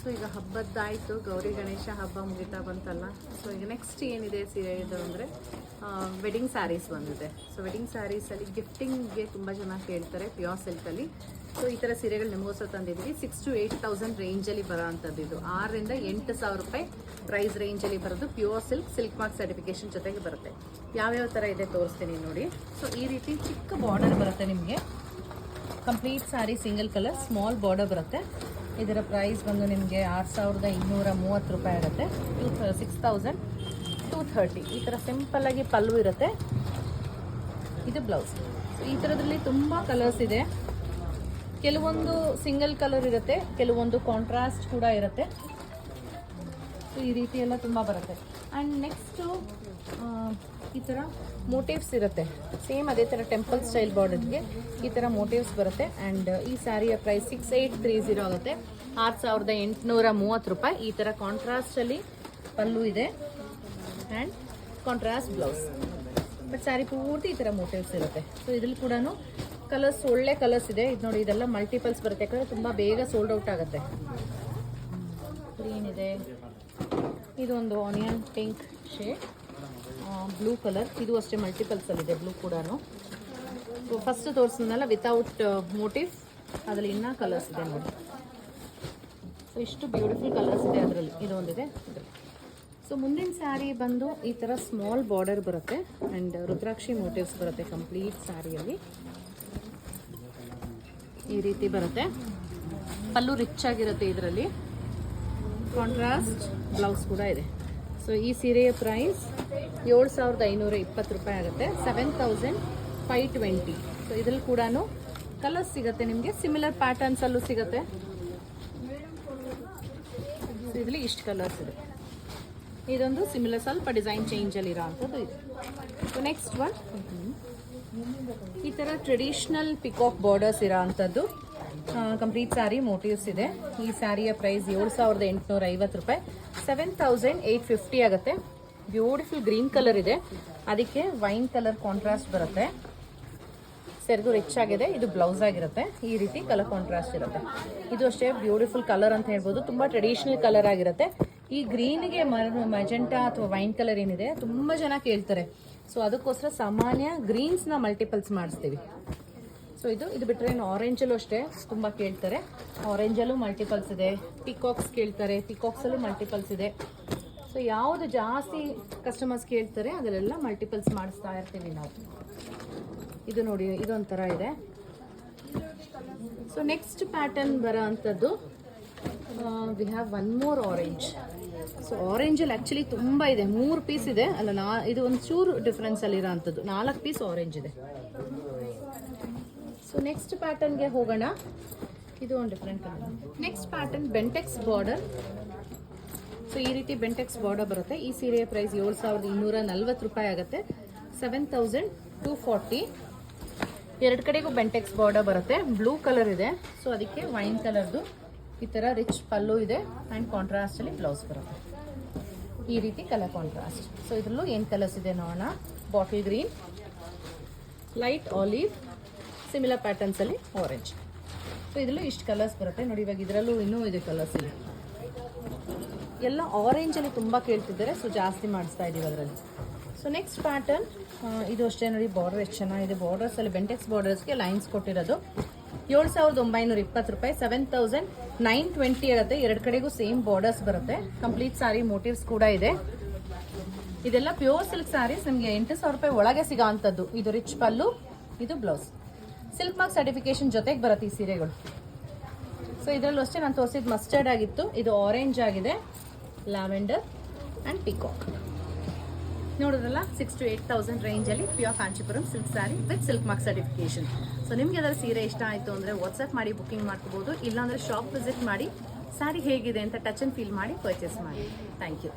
So ಈಗ ಹಬ್ಬದ್ದಾಯಿತು. ಗೌರಿ ಗಣೇಶ ಹಬ್ಬ ಮುಗಿತಾ ಬಂತಲ್ಲ. ಸೊ ಈಗ ನೆಕ್ಸ್ಟ್ ಏನಿದೆ ಸೀರೆ ಇದು ಅಂದರೆ ವೆಡ್ಡಿಂಗ್ ಸ್ಯಾರೀಸ್ ಬಂದಿದೆ. ಸೊ ವೆಡ್ಡಿಂಗ್ ಸ್ಯಾರೀಸಲ್ಲಿ ಗಿಫ್ಟಿಂಗ್ಗೆ ತುಂಬ ಜನ ಕೇಳ್ತಾರೆ ಪ್ಯೂರ್ ಸಿಲ್ಕಲ್ಲಿ ಸೊ ಈ ಥರ ಸೀರೆಗಳು ನಿಮಗೋಸ್ಕರ ತಂದಿದ್ದೀವಿ ಸಿಕ್ಸ್ ಟು ಏಯ್ಟ್ ತೌಸಂಡ್ ರೇಂಜಲ್ಲಿ ಬರೋ ಅಂಥದ್ದು ಇದು. ಆರರಿಂದ ಎಂಟು ಸಾವಿರ ರೂಪಾಯಿ ಪ್ರೈಸ್ ರೇಂಜಲ್ಲಿ ಬರೋದು pure silk silk mark certification ಜೊತೆಗೆ ಬರುತ್ತೆ. ಯಾವ್ಯಾವ ಥರ ಇದೆ ತೋರಿಸ್ತೀನಿ ನೋಡಿ. ಸೊ ಈ ರೀತಿ ಚಿಕ್ಕ ಬಾರ್ಡರ್ ಬರುತ್ತೆ ನಿಮಗೆ. Complete sari single colour small border ಬರುತ್ತೆ. ಇದರ ಪ್ರೈಸ್ ಬಂದು ನಿಮಗೆ ಆರು ಸಾವಿರದ ಇನ್ನೂರ ಮೂವತ್ತು ರೂಪಾಯಿ ಆಗುತ್ತೆ. Two six thousand two thirty ಈ ಥರ ಸಿಂಪಲ್ಲಾಗಿ ಪಲ್ಲು ಇರುತ್ತೆ. ಇದು ಬ್ಲೌಸ್ ಸೊ ಈ ಥರದಲ್ಲಿ ತುಂಬ ಕಲರ್ಸ್ ಇದೆ. ಕೆಲವೊಂದು ಸಿಂಗಲ್ ಕಲರ್ ಇರುತ್ತೆ, ಕೆಲವೊಂದು ಕಾಂಟ್ರಾಸ್ಟ್ ಕೂಡ ಇರುತ್ತೆ. ಸೊ ಈ ರೀತಿ ಎಲ್ಲ ತುಂಬ ಬರುತ್ತೆ. ಆ್ಯಂಡ್ ನೆಕ್ಸ್ಟು ಈ ಥರ ಮೋಟಿವ್ಸ್ ಇರುತ್ತೆ. ಸೇಮ್ ಅದೇ ಥರ ಟೆಂಪಲ್ ಸ್ಟೈಲ್ ಬಾರ್ಡರ್ಗೆ ಈ ಥರ ಮೋಟಿವ್ಸ್ ಬರುತ್ತೆ. ಆ್ಯಂಡ್ ಈ ಸ್ಯಾರಿಯ price six eight three zero ಆಗುತ್ತೆ. ಆರು ಸಾವಿರದ ಎಂಟುನೂರ ಮೂವತ್ತು ರೂಪಾಯಿ. ಈ ಥರ ಕಾಂಟ್ರಾಸ್ಟಲ್ಲಿ ಪಲ್ಲು ಇದೆ. And contrast blouse but sari ಪೂರ್ತಿ ಈ ಥರ ಮೋಟಿವ್ಸ್ ಇರುತ್ತೆ. ಸೊ ಇದ್ರಲ್ಲಿ ಕೂಡ ಕಲರ್ಸ್ ಒಳ್ಳೆ ಕಲರ್ಸ್ ಇದೆ. ಇದು ನೋಡಿ, ಇದೆಲ್ಲ ಮಲ್ಟಿಪಲ್ಸ್ ಬರುತ್ತೆ. ಯಾಕಂದರೆ ತುಂಬ ಬೇಗ ಸೋಲ್ಡ್ ಔಟ್ ಆಗುತ್ತೆ. ಗ್ರೀನ್ ಇದೆ. ಇದೊಂದು onion pink shade blue colour ಇದು ಅಷ್ಟೇ ಮಲ್ಟಿಪಲ್ಸಲ್ಲಿದೆ ಬ್ಲೂ ಕೂಡ ಫಸ್ಟ್ ತೋರಿಸಿದ್ನಲ್ಲ ವಿತೌಟ್ ಮೋಟಿವ್ ಅದರಲ್ಲಿ ಇನ್ನೂ ಕಲರ್ಸ್ ಇದೆ ನೋಡಿ. ಸೊ ಇಷ್ಟು ಬ್ಯೂಟಿಫುಲ್ ಕಲರ್ಸ್ ಇದೆ ಅದರಲ್ಲಿ. ಇದೊಂದಿದೆ. ಸೊ ಮುಂದಿನ ಸ್ಯಾರಿ ಬಂದು ಈ ಥರ ಸ್ಮಾಲ್ ಬಾರ್ಡರ್ ಬರುತ್ತೆ ಆ್ಯಂಡ್ ರುದ್ರಾಕ್ಷಿ ಮೋಟಿವ್ಸ್ ಬರುತ್ತೆ ಕಂಪ್ಲೀಟ್ ಸ್ಯಾರಿಯಲ್ಲಿ ಈ ರೀತಿ ಬರುತ್ತೆ. ಪಲ್ಲು ರಿಚ್ ಆಗಿರುತ್ತೆ ಇದರಲ್ಲಿ. ಕಾಂಟ್ರಾಸ್ಟ್ ಬ್ಲೌಸ್ ಕೂಡ ಇದೆ. ಸೊ ಈ ಸೀರೆಯ ಪ್ರೈಸ್ ಏಳು ಸಾವಿರದ ಐನೂರ ಇಪ್ಪತ್ತು ರೂಪಾಯಿ ಆಗುತ್ತೆ. Seven thousand five twenty so ಇದ್ರಲ್ಲಿ ಕೂಡ ಕಲರ್ಸ್ ಸಿಗುತ್ತೆ ನಿಮಗೆ. ಸಿಮಿಲರ್ ಪ್ಯಾಟರ್ನ್ಸಲ್ಲೂ ಸಿಗುತ್ತೆ. ಇದರಲ್ಲಿ ಇಷ್ಟು ಕಲರ್ಸ್ ಇದೆ. ಇದೊಂದು ಸಿಮಿಲರ್ ಸ್ವಲ್ಪ ಡಿಸೈನ್ ಚೇಂಜಲ್ಲಿ ಇರೋ ಅಂಥದ್ದು ಇದೆ. ಸೊ ನೆಕ್ಸ್ಟ್ ಒನ್ ಈ ಥರ ಟ್ರೆಡಿಷ್ನಲ್ ಪಿಕಾಕ್ ಬಾರ್ಡರ್ಸ್ ಇರೋ ಅಂಥದ್ದು. ಕಂಪ್ಲೀಟ್ ಸ್ಯಾರಿ ಮೋಟಿವ್ಸ್ ಇದೆ. ಈ ಸ್ಯಾರಿಯ ಪ್ರೈಸ್ ಏಳು ಸಾವಿರದ ಎಂಟುನೂರ ಐವತ್ತು ರೂಪಾಯಿ. ಸೆವೆನ್ ತೌಸಂಡ್ ಏಯ್ಟ್ ಫಿಫ್ಟಿ ಆಗುತ್ತೆ. ಬ್ಯೂಟಿಫುಲ್ ಗ್ರೀನ್ ಕಲರ್ ಇದೆ. ಅದಕ್ಕೆ ವೈನ್ ಕಲರ್ ಕಾಂಟ್ರಾಸ್ಟ್ ಬರುತ್ತೆ. ಸೆರಗು ರಿಚ್ ಆಗಿದೆ. ಇದು ಬ್ಲೌಸ್ ಆಗಿರುತ್ತೆ. ಈ ರೀತಿ ಕಲರ್ ಕಾಂಟ್ರಾಸ್ಟ್ ಇರುತ್ತೆ. ಇದು ಅಷ್ಟೇ ಬ್ಯೂಟಿಫುಲ್ ಕಲರ್ ಅಂತ ಹೇಳ್ಬೋದು. ತುಂಬ ಟ್ರೆಡಿಷನಲ್ ಕಲರ್ ಆಗಿರುತ್ತೆ. ಈ ಗ್ರೀನ್ಗೆ ಮೆಜೆಂಟಾ ಅಥವಾ ವೈನ್ ಕಲರ್ ಏನಿದೆ, ತುಂಬ ಜನ ಕೇಳ್ತಾರೆ. ಸೊ ಅದಕ್ಕೋಸ್ಕರ ಸಾಮಾನ್ಯ ಗ್ರೀನ್ಸ್ನ ಮಲ್ಟಿಪಲ್ಸ್ ಮಾಡಿಸ್ತೀವಿ. ಸೊ ಇದು ಇದು ಬಿಟ್ಟರೆ ಏನು ಆರೆಂಜಲ್ಲೂ ಅಷ್ಟೇ ತುಂಬ ಕೇಳ್ತಾರೆ. ಆರೆಂಜಲ್ಲೂ ಮಲ್ಟಿಪಲ್ಸ್ ಇದೆ. ಪಿಕಾಕ್ಸ್ ಕೇಳ್ತಾರೆ. ಪಿಕಾಕ್ಸಲ್ಲೂ ಮಲ್ಟಿಪಲ್ಸ್ ಇದೆ. ಸೊ ಯಾವುದು ಜಾಸ್ತಿ ಕಸ್ಟಮರ್ಸ್ ಕೇಳ್ತಾರೆ, ಅದರಲ್ಲೆಲ್ಲ ಮಲ್ಟಿಪಲ್ಸ್ ಮಾಡಿಸ್ತಾ ಇರ್ತೀವಿ ನಾವು. ಇದು ನೋಡಿ, ಇದೊಂಥರ ಇದೆ. ಸೊ ನೆಕ್ಸ್ಟ್ ಪ್ಯಾಟರ್ನ್ ಬರೋ ಅಂಥದ್ದು we have one more orange so ಆರೆಂಜಲ್ಲಿ actually ತುಂಬ ಇದೆ. ಮೂರು ಪೀಸ್ ಇದೆ. ಅಲ್ಲ, ನಾ, ಇದು ಒಂದು ಚೂರು ಡಿಫ್ರೆನ್ಸಲ್ಲಿ ಇರೋ ಅಂಥದ್ದು ನಾಲ್ಕು ಪೀಸ್ ಆರೆಂಜ್ ಇದೆ. ಸೊ ನೆಕ್ಸ್ಟ್ ಪ್ಯಾಟರ್ನ್ಗೆ ಹೋಗೋಣ. ಇದು ಒಂದು different next pattern Bentex border so ಈ ರೀತಿ ಬೆಂಟೆಕ್ಸ್ ಬಾರ್ಡರ್ ಬರುತ್ತೆ. ಈ ಸೀರೆಯ ಪ್ರೈಸ್ ಏಳು ಸಾವಿರದ ಇನ್ನೂರ ನಲ್ವತ್ತು ರೂಪಾಯಿ ಆಗುತ್ತೆ. ಸೆವೆನ್ ತೌಸಂಡ್ ಟೂ ಫಾರ್ಟಿ ಎರಡು ಕಡೆಗೂ ಬೆಂಟೆಕ್ಸ್ ಬಾರ್ಡರ್ ಬರುತ್ತೆ. ಬ್ಲೂ ಕಲರ್ ಇದೆ. ಸೊ ಅದಕ್ಕೆ ವೈನ್ ಕಲರ್ದು ಈ ಥರ ರಿಚ್ ಪಲ್ಲು ಇದೆ. ಆ್ಯಂಡ್ ಕಾಂಟ್ರಾಸ್ಟಲ್ಲಿ ಬ್ಲೌಸ್ ಬರುತ್ತೆ. ಈ ರೀತಿ ಕಲರ್ ಕಾಂಟ್ರಾಸ್ಟ್ ಸೊ ಇದರಲ್ಲೂ ಏನು ಕಲರ್ಸ್ ಇದೆ ನೋಡೋಣ. Bottle green light olive similar ಪ್ಯಾಟರ್ನ್ಸಲ್ಲಿ orange so ಇದರಲ್ಲೂ ಇಷ್ಟು ಕಲರ್ಸ್ ಬರುತ್ತೆ. ನೋಡಿ, ಇವಾಗ ಇದರಲ್ಲೂ ಇನ್ನೂ ಇದೆ ಕಲರ್ಸ್ ಇದೆ. ಎಲ್ಲ ಆರೆಂಜಲ್ಲಿ ತುಂಬ ಕೇಳ್ತಿದ್ದಾರೆ ಸೊ ಜಾಸ್ತಿ ಮಾಡಿಸ್ತಾ ಇದ್ದೀವಿ ಅದರಲ್ಲಿ. ಸೊ ನೆಕ್ಸ್ಟ್ ಪ್ಯಾಟರ್ನ್ ಇದು ಅಷ್ಟೇ ನೋಡಿ ಬಾರ್ಡರ್ ಎಷ್ಟು ಚೆನ್ನಾಗಿದೆ. ಬಾರ್ಡರ್ಸಲ್ಲಿ ಬೆಂಟೆಕ್ಸ್ ಬಾರ್ಡರ್ಸ್ಗೆ ಲೈನ್ಸ್ ಕೊಟ್ಟಿರೋದು. ಏಳು ಸಾವಿರದ ಒಂಬೈನೂರ ಇಪ್ಪತ್ತು ರೂಪಾಯಿ ಸೆವೆನ್ ತೌಸಂಡ್ ನೈನ್ ಟ್ವೆಂಟಿ ಇರುತ್ತೆ. ಎರಡು ಕಡೆಗೂ ಸೇಮ್ ಬಾರ್ಡರ್ಸ್ ಬರುತ್ತೆ. ಕಂಪ್ಲೀಟ್ ಸಾರಿ ಮೋಟಿವ್ಸ್ ಕೂಡ ಇದೆ. ಇದೆಲ್ಲ ಪ್ಯೂರ್ ಸಿಲ್ಕ್ ಸ್ಯಾರೀಸ್ ನಿಮಗೆ ಎಂಟು ಸಾವಿರ ರೂಪಾಯಿ ಒಳಗೆ ಸಿಗೋ ಇದು ರಿಚ್ ಪಲ್ಲು, ಇದು ಬ್ಲೌಸ್ ಸಿಲ್ಕ್ ಮಾರ್ಕ್ ಸರ್ಟಿಫಿಕೇಶನ್ ಜೊತೆಗೆ ಬರುತ್ತೆ ಈ ಸೀರೆಗಳು. ಸೊ ಇದರಲ್ಲೂ ಅಷ್ಟೇ ನಾನು ತೋರಿಸಿದ ಮಸ್ಟರ್ಡ್ ಆಗಿತ್ತು. ಇದು ಆರೆಂಜ್ ಆಗಿದೆ ಲ್ಯಾವೆಂಡರ್ ಆ್ಯಂಡ್ ಪಿಕಾಕ್ ನೋಡಿದ್ರಲ್ಲ ಸಿಕ್ಸ್ ಟು ಏಟ್ ತೌಸಂಡ್ ರೇಂಜಲ್ಲಿ pure Kanchipuram silk sari with silk mark certification so ನಿಮ್ಗೆ ಅದರ ಸೀರೆ ಇಷ್ಟ ಆಯಿತು ಅಂದರೆ ವಾಟ್ಸಪ್ ಮಾಡಿ ಬುಕ್ಕಿಂಗ್ ಮಾಡ್ಕೋಬೋದು. ಇಲ್ಲಾಂದರೆ ಶಾಪ್ ವಿಸಿಟ್ ಮಾಡಿ ಸ್ಯಾರಿ ಹೇಗಿದೆ ಅಂತ ಟಚ್ ಆ್ಯಂಡ್ ಫೀಲ್ ಮಾಡಿ ಪರ್ಚೇಸ್ ಮಾಡಿ. Thank you